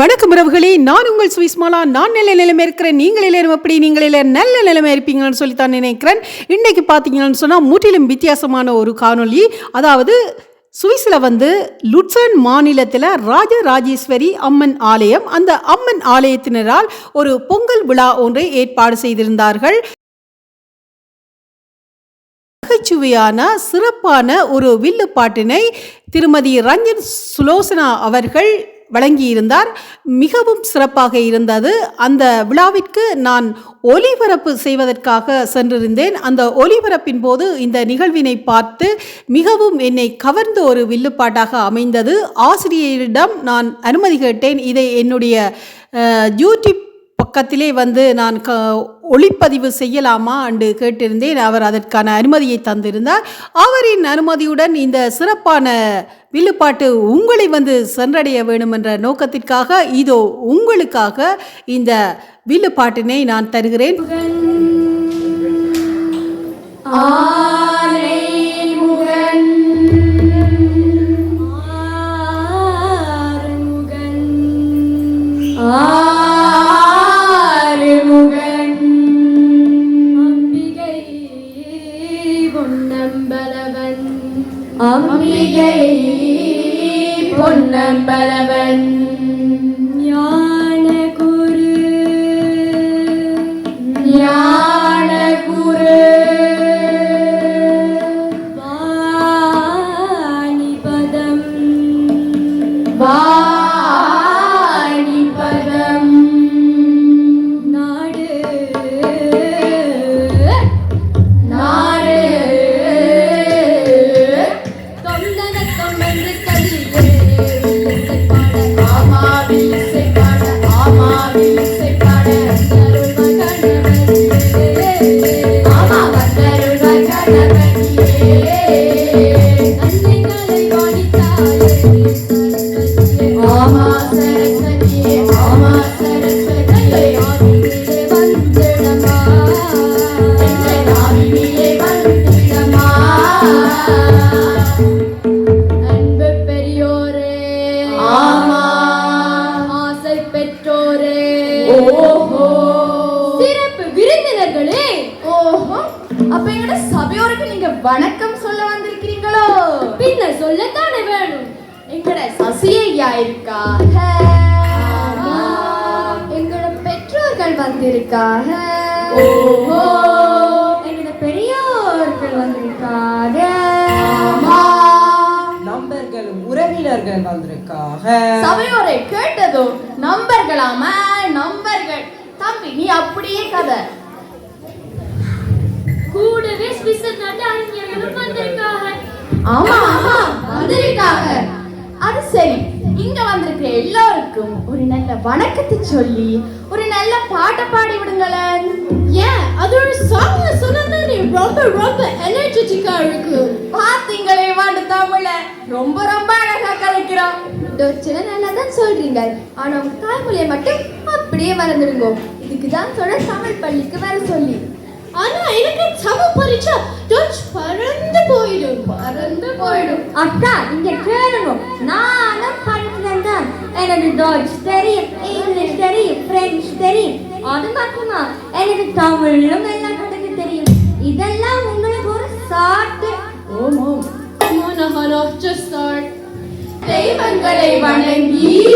வணக்கம் உறவுகளே நான் உங்கள் சுவிஸ்மாலா. நான் நல்ல நிலைமை இருக்கிறேன். நீங்கள் எல்லாரும் எப்படி? நீங்கள் எல்லாரும் நல்ல நிலைமை இருப்பீங்கன்னு சொல்லி தான் நினைக்கிறேன். இன்றைக்கு பார்த்தீங்கன்னு சொன்னால் முற்றிலும் வித்தியாசமான ஒரு காணொளி. அதாவது சுவிஸில் வந்து லுட்சன் மாநிலத்தில் ராஜராஜேஸ்வரி அம்மன் ஆலயம் அந்த அம்மன் ஆலயத்தினரால் ஒரு பொங்கல் விழா ஒன்றை ஏற்பாடு செய்திருந்தார்கள். நகைச்சுவையான சிறப்பான ஒரு வில்லு பாட்டினை திருமதி ரஞ்சன் சுலோசனா அவர்கள் வழங்கியிருந்தார். மிகவும் சிறப்பாக இருந்தது. அந்த விழாவிற்கு நான் ஒலிபரப்பு செய்வதற்காக சென்றிருந்தேன். அந்த ஒலிபரப்பின் போது இந்த நிகழ்வினை பார்த்து மிகவும் என்னை கவர்ந்த ஒரு வில்லுப்பாட்டாக அமைந்தது. ஆசிரியரிடம் நான் அனுமதி கேட்டேன். இதை என்னுடைய யூடியூப் பக்கத்திலே வந்து நான் க ஒளிப்பதிவு செய்யலாமா என்று கேட்டிருந்தேன். அவர் அதற்கான அனுமதியை தந்திருந்தார். அவரின் அனுமதியுடன் இந்த சிறப்பான வில்லுப்பாட்டு உங்களை வந்து சென்றடைய வேண்டும் என்ற நோக்கத்திற்காக இதோ உங்களுக்காக இந்த வில்லுப்பாட்டினை நான் தருகிறேன். வந்திருக்காக ஓஹோ. எங்கட பெரியோர்கள் வந்திருக்காக நண்பர்களும் உறவினர்கள் வந்திருக்காக சபையோரை கேட்டதும் நம்பர்களாமா நம்பர்கள் தம்பி நீ அப்படியே கதை. கூடவே சுவிஸ் நாட்டு அறிஞர்களும் வந்திருக்காங்க. ஆமா ஆமா வந்திருக்காங்க. அது சரி. இங்க வந்திருக்கிற எல்லாருக்கும் ஒரு நல்ல வணக்கத்தை சொல்லி ஒரு நல்ல பாட்டை பாடி விடுங்களேன். ஏன்? அது ஒரு சாங் சொன்னது ரொம்ப ரொம்ப எனர்ஜெட்டிக்கா இருக்கு. பாத்தீங்களே வாண்டு தமிழ. ரொம்ப ரொம்ப அழகா கலைக்கிறோம். டொச்சில நல்லா தான் சொல்றீங்க. ஆனா உங்க தாய்மொழியை மட்டும் அப்படியே மறந்துடுங்க. இதுக்கு தான் சொல்ற தமிழ் பள்ளிக்கு வர சொல்லி. ஆனா எனக்கு தமிழ் பரிச்சா டச் பறந்து போயிடும். பறந்து போயிடும். அக்கா இங்க கேளுங்க. நானும் படிக்கிறேன் தான். எனக்கு டச் தெரியும் இங்கிலீஷ் தெரியும் பிரெஞ்சு தெரியும். அது மட்டுமா? எனக்கு தமிழும் எல்லாம் கணக்கு தெரியும். இதெல்லாம் உங்களுக்கு ஒரு சாட்டு. ஓம் just start தெய்வங்களை வணங்கி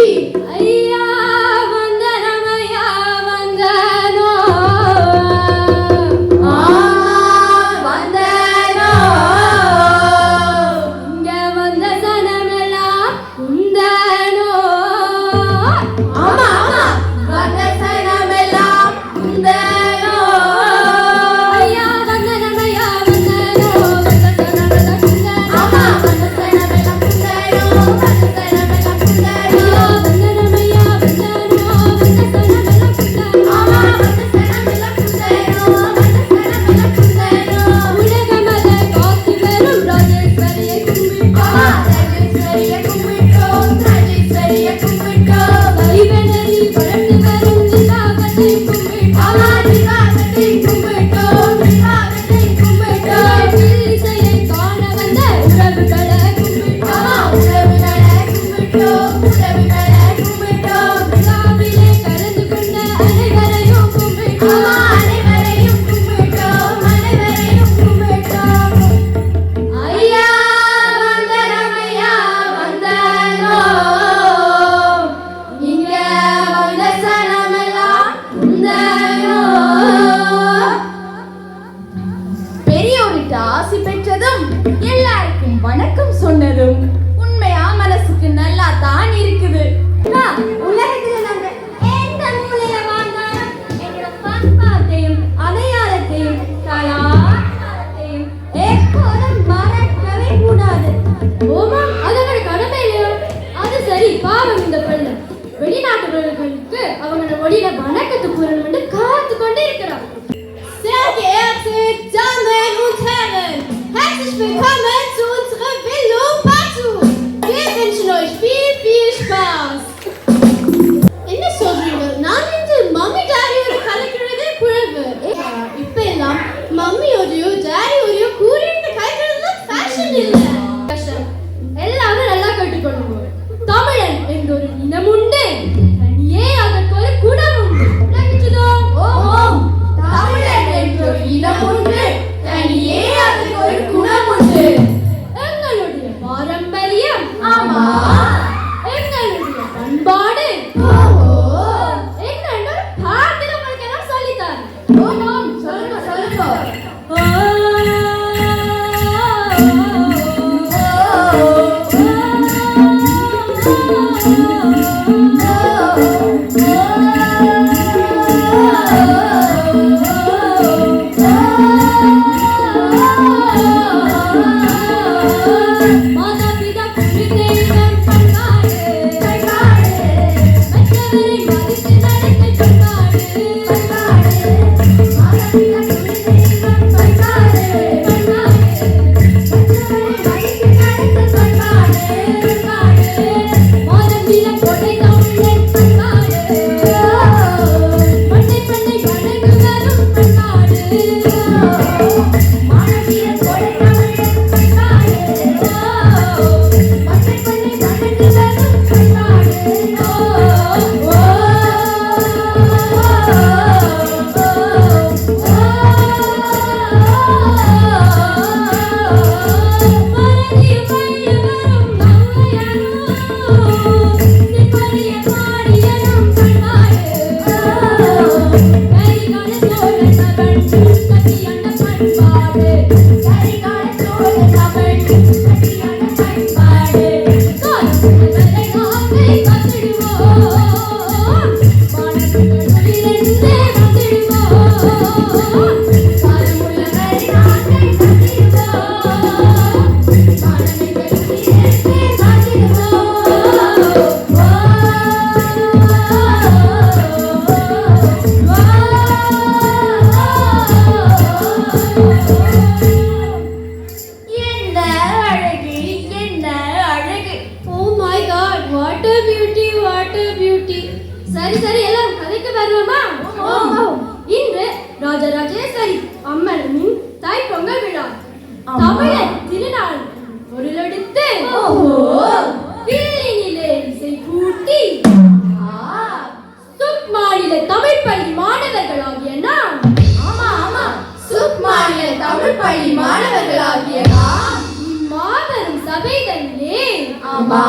அம்மா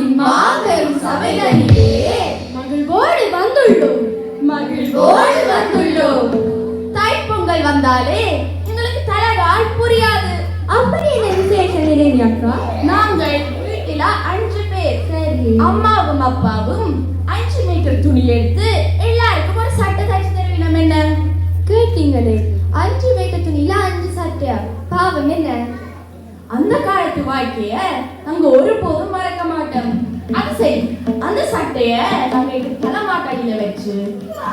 இம்மாபெரும் சபைகளிலே. மகிழ்வோடு வந்துள்ளோம். மகிழ்வோடு வந்துள்ளோம். தைப்பொங்கல் வந்தாலே எங்களுக்கு தலகால் புரியாது. அப்படி என்ன விசேஷ நிலைமை அக்கா? நாங்கள் வீட்டில அஞ்சு பேர். சரி. அம்மாவும் அப்பாவும் அஞ்சு மீட்டர் துணி எடுத்து எல்லாருக்கும் ஒரு சட்டை தச்சு தருவினம் என்ன? கேட்டீங்களே அஞ்சு மீட்டர் துணியில அஞ்சு சட்டையா? பாவம் என்ன? அந்த காலத்து வாழ்க்கைய கட்டைய தங்களுக்கு தலைமா கையில வச்சு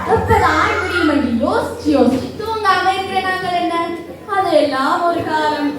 முப்பது ஆண்டு யோசிச்சு யோசிச்சு தூங்காம இருக்கிற நாங்கள் என்ன? அது ஒரு காலம்.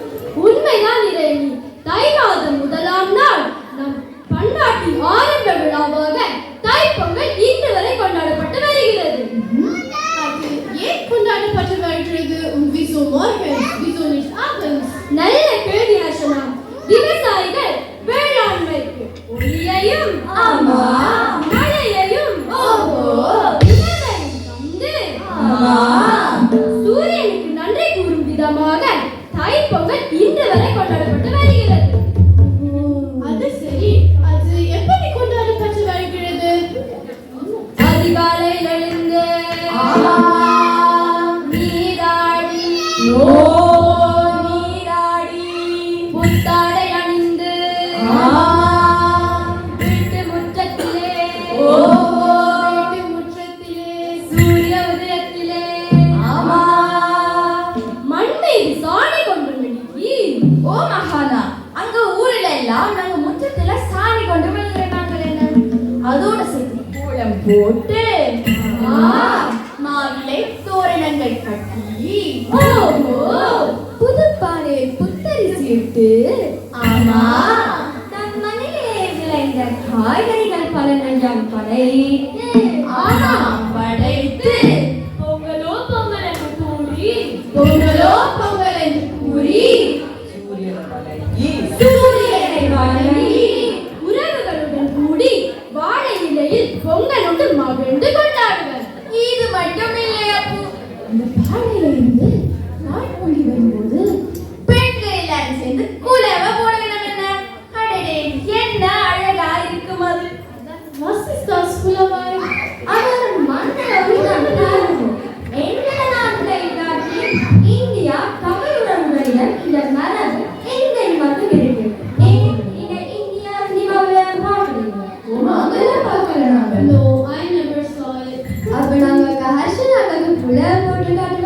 உதயத்திலே ஆமா. சாணி கொண்டு மெழுகி ஓ மகானா அங்க ஊர்ல எல்லாம் நாங்க முற்றத்துல சாணி கொண்டு மெழுகிறாங்க அதோட சேர்த்து கூளம் போட்டு மாவிலை தோரணங்கள் கட்டி ஓஹோ புது பானை புத்தரிசி இட்டு ஆமா நம் மனையிலே விளைந்த காய்கறிகள் பலன் என்றான் படை வணங்கி சூரியனை வணங்கி உறவுகளுடன் கூடி வாழை இலையில் பொங்கலுடன் மகிழ்ந்து ஹர்ஷன் அழகு புலர் போட்டு காட்டுல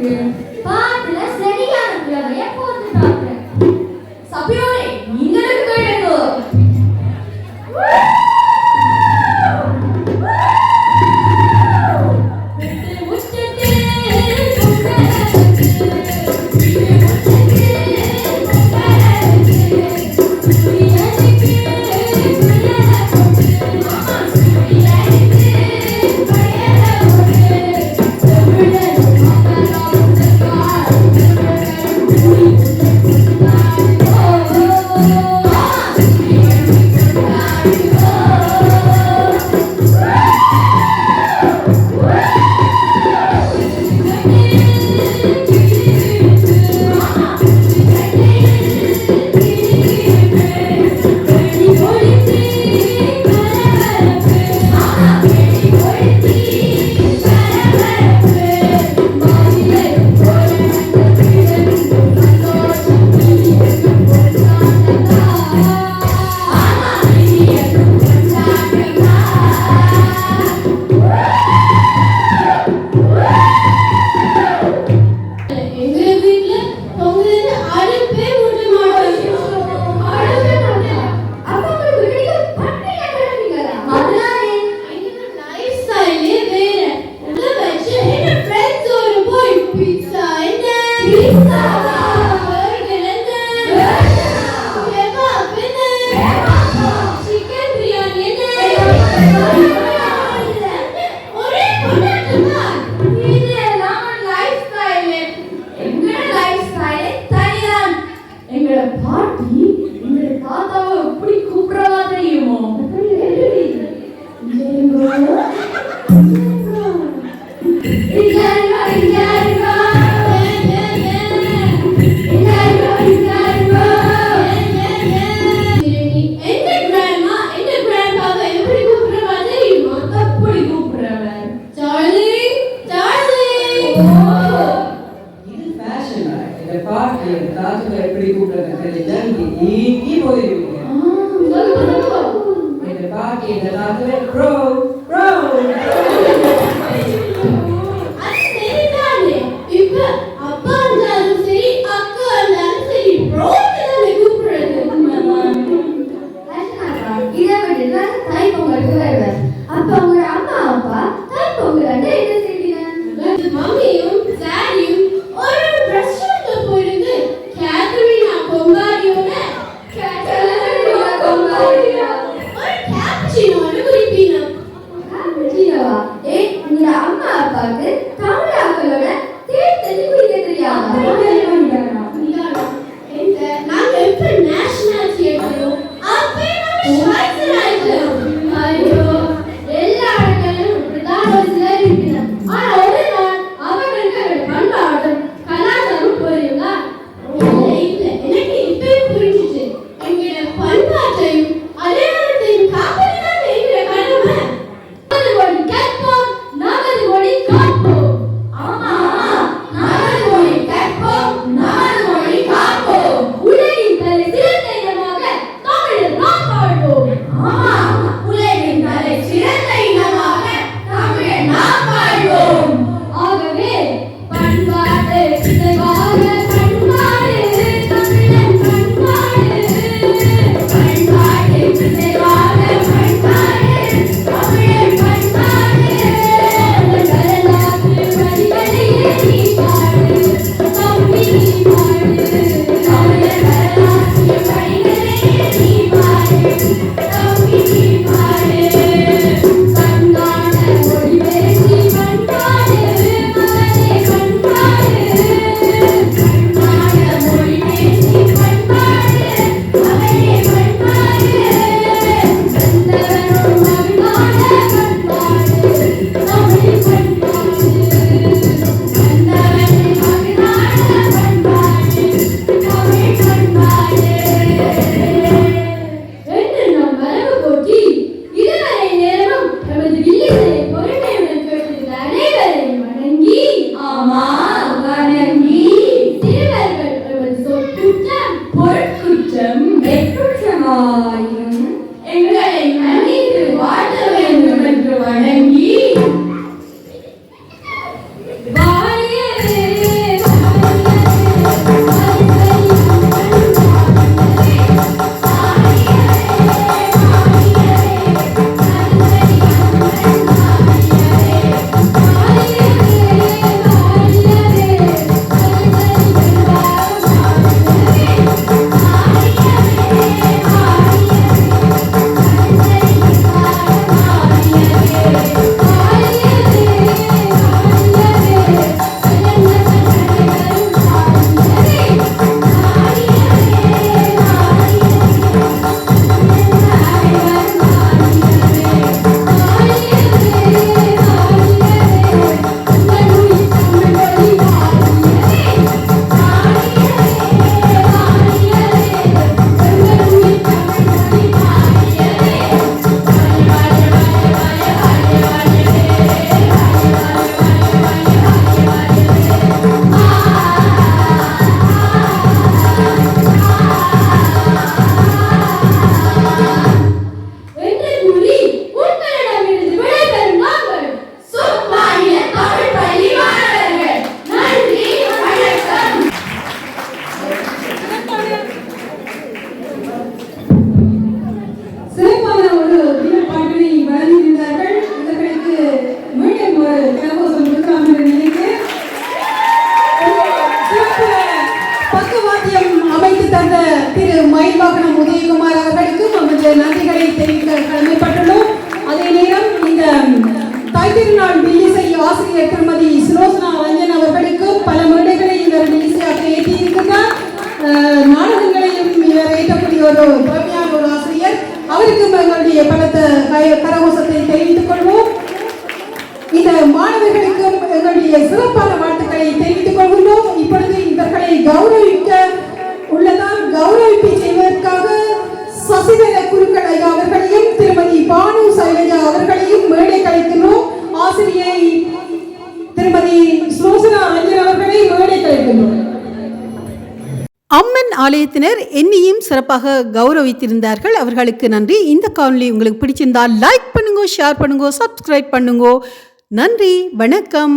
嗯。What? அவருக்கு எங்களுடைய பலத்த கரகோசத்தை தெரிவித்துக் கொள்வோம். இந்த மாணவர்களுக்கு எங்களுடைய சிறப்பான வாழ்த்துக்களை தெரிவித்துக் கொள்கின்றோம். இப்பொழுது இவர்களை கௌரவிக்க உள்ளதால் கௌரவிப்பை செய்வதற்காக சசிதர குருக்கள் அவர்களையும் திருமதி பானு சைலஜா அவர்களையும் மேடை கழிக்கிறோம் ஆசிரியை திருமதி சுலோசனா ரஞ்சன் அவர்களை மேடை கழிக்கின்றோம் அம்மன் ஆலயத்தினர் என்னையும் சிறப்பாக கௌரவித்திருந்தார்கள். அவர்களுக்கு நன்றி. இந்த காணொலி உங்களுக்கு பிடிச்சிருந்தால் லைக் பண்ணுங்க ஷேர் பண்ணுங்க சப்ஸ்கிரைப் பண்ணுங்க. நன்றி. வணக்கம்.